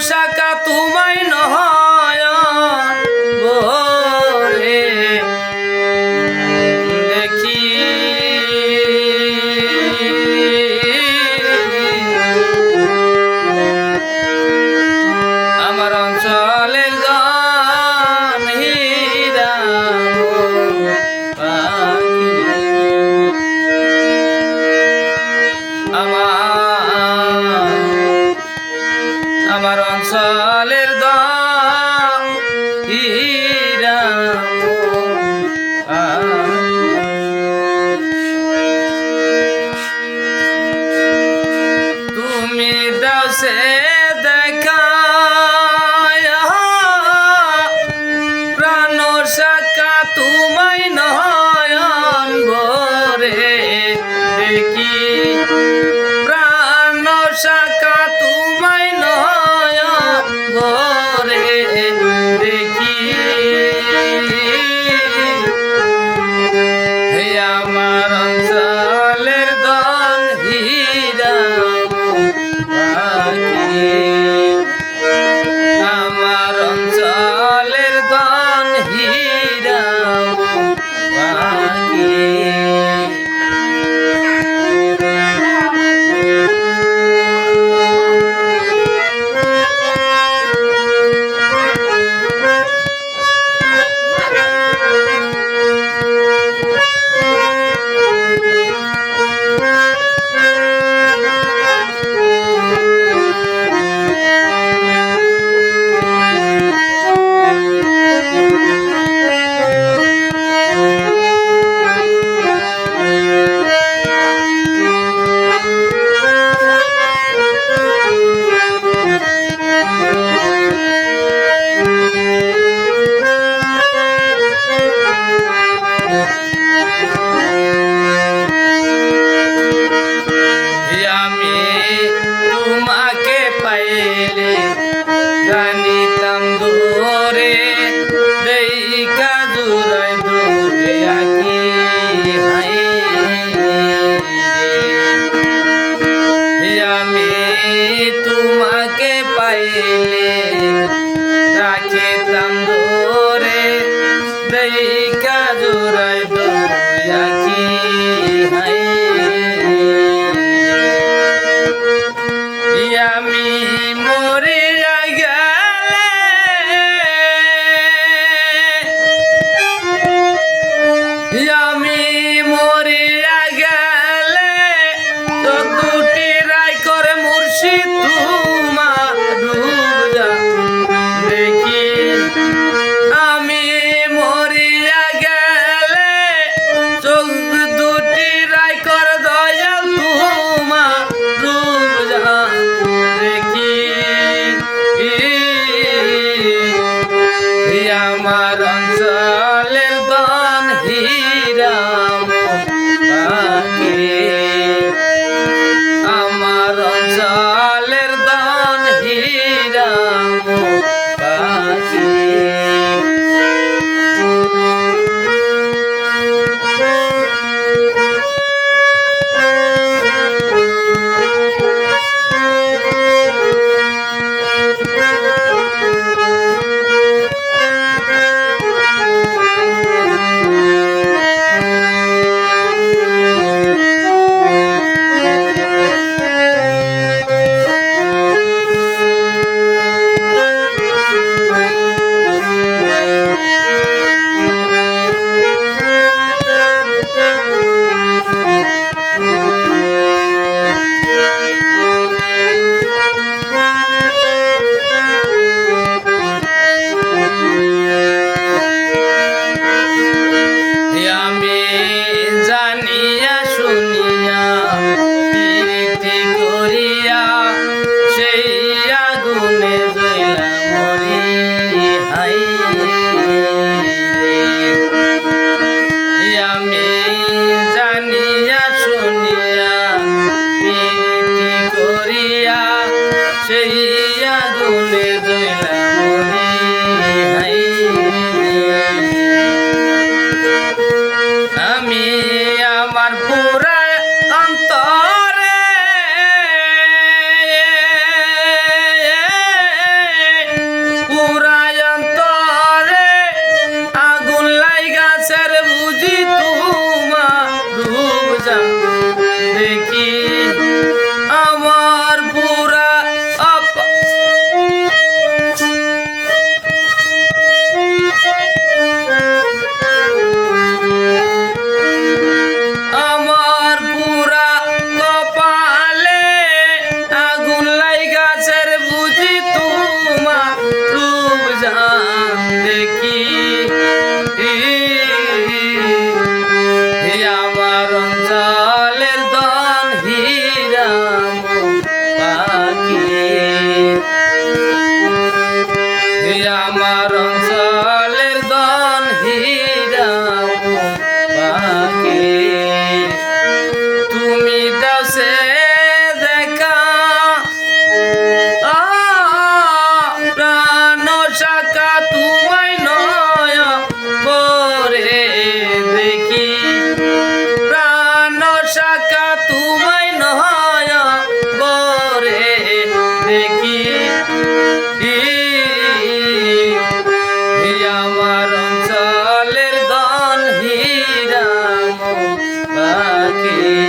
শাখা তোমায় নয় বলে দেখি। আমার অঞ্চলে গান হীরা আমার আমি মরিয়া গেলে দুটি রায় করে মুর্শিদ তোমার দেখি আমি মরিয়া গেলে চোখ দুটি রায় করে দয়াল তোমার দেখি আমার অঞ্চল Yeah.